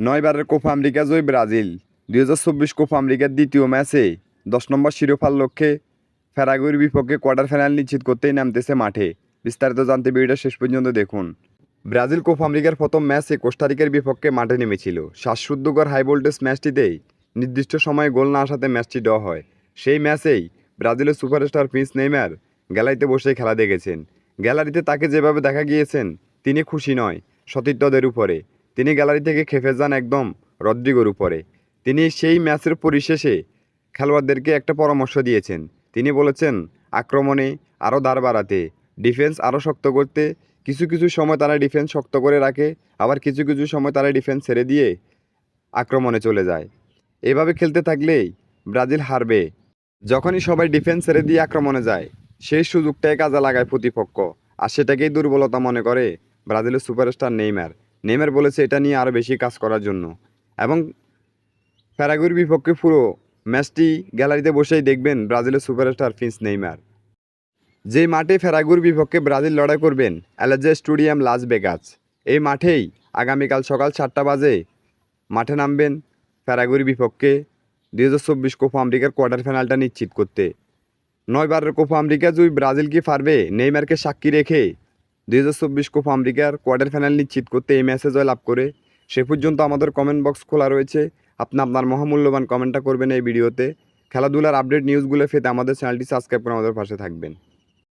নয়বারের Copa America জয়ী Brazil. দুই হাজার চব্বিশ কোপা আমেরিকার দ্বিতীয় ম্যাচে দশ নম্বর শিরোপার লক্ষ্যে ফেরাগুয়ের বিপক্ষে কোয়ার্টার ফাইনাল নিশ্চিত করতেই নামতেছে মাঠে। বিস্তারিত জানতে ভিডিওটা শেষ পর্যন্ত দেখুন। ব্রাজিল কোপা আমেরিকার প্রথম ম্যাচে কোস্টারিকার বিপক্ষে মাঠে নেমেছিল। শ্বাসরুদ্ধকর হাই ভোল্টেজ ম্যাচটিতেই নির্দিষ্ট সময়ে গোল না আসাতে ম্যাচটি ড হয়। সেই ম্যাচেই ব্রাজিলের সুপারস্টার প্রিন্স নেইমার গ্যালারিতে বসে খেলা দেখেছেন। গ্যালারিতে তাকে যেভাবে দেখা গিয়েছেন, তিনি খুশি নয় সতীর্থদের উপরে। তিনি গ্যালারি থেকে খেপে যান একদম রদ্রিগোর উপরে। তিনি সেই ম্যাচের পরিশেষে খেলোয়াড়দেরকে একটা পরামর্শ দিয়েছেন। তিনি বলেছেন, আক্রমণে আরও দাঁড় বাড়াতে, ডিফেন্স আরও শক্ত করতে, কিছু কিছু সময় তারা ডিফেন্স শক্ত করে রাখে, আবার কিছু কিছু সময় তারা ডিফেন্স ছেড়ে দিয়ে আক্রমণে চলে যায়। এভাবে খেলতে থাকলেই ব্রাজিল হারবে। যখনই সবাই ডিফেন্স ছেড়ে দিয়ে আক্রমণে যায়, সেই সুযোগটাই কাজে লাগায় প্রতিপক্ষ। আর সেটাকেই দুর্বলতা মনে করে ব্রাজিলের সুপারস্টার নেইমার। নেইমার বলেছে এটা নিয়ে আরও বেশি কাজ করার জন্য। এবং প্যারাগুয়ের বিপক্ষে পুরো ম্যাচটি গ্যালারিতে বসেই দেখবেন ব্রাজিলের সুপারস্টার ফিন্স নেইমার। যেই মাঠে ফেরাগুর বিপক্ষে ব্রাজিল লড়াই করবেন অ্যালাজা স্টেডিয়াম লাস বেগাস এই মাঠেই আগামীকাল সকাল সাতটা বাজে মাঠে নামবেন ফেরাগুর বিপক্ষে দুই হাজার চব্বিশ কোপা আমেরিকার কোয়ার্টার ফাইনালটা নিশ্চিত করতে। নয়বারের কোপা আমেরিকা জুই ব্রাজিল কি পারবে? নেইমারকে সাক্ষী রেখে দুই হাজার চব্বিশ কোপ আমেরিকার কোয়ার্টার ফাইনাল নিশ্চিত করতে এই ম্যাচে জয় লাভ করে। সে পর্যন্ত আমাদের কমেন্ট বক্স খোলা রয়েছে। আপনি আপনার মহামূল্যবান কমেন্টটা করবেন এই ভিডিওতে। খেলাধুলার আপডেট নিউজগুলো ফেতে আমাদের চ্যানেলটি সাবস্ক্রাইব করে আমাদের পাশে থাকবেন।